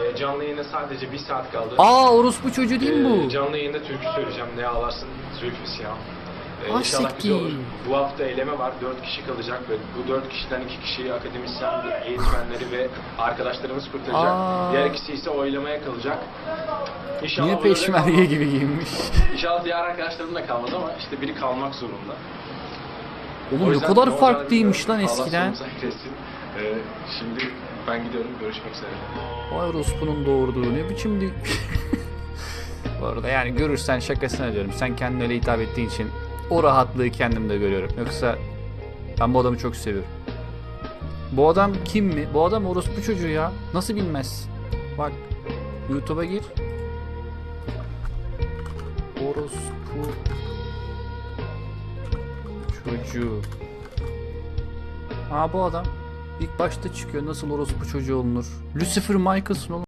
Ee, Canlı yayına sadece bir saat kaldı. Aa orospu çocuğu değil mi Ee, bu? Canlı yayında türkü söyleyeceğim. Ne ağlarsın Zülfü Siyah. Ee, Ah, inşallah güzel olur. Bu hafta eleme var. 4 kişi kalacak ve bu 4 kişiden 2 kişiyi akademisyen, eğitmenleri ve arkadaşlarımız kurtaracak. Aa. Diğer ikisi ise oylamaya kalacak. İnşallah Niye peşmerge gibi giyinmiş? İnşallah diğer arkadaşlarım da kalmaz ama işte biri kalmak zorunda. O Oğlum ne kadar farklıymış lan eskiden. Ee, şimdi ben gidiyorum. Görüşmek üzere. Vay orospunun doğurduğu ne biçim değil. Bu arada yani görürsen şakasına diyorum. Sen kendine öyle hitap ettiğin için o rahatlığı kendimde görüyorum. Yoksa ben bu adamı çok seviyorum. Bu adam kim mi? Bu adam orospu çocuğu ya. Nasıl bilmez? Bak YouTube'a gir. Orospu çocuğu. Aa bu adam. İlk başta çıkıyor nasıl orospu çocuğu olunur. Lucifer Michaels'ın oğlum.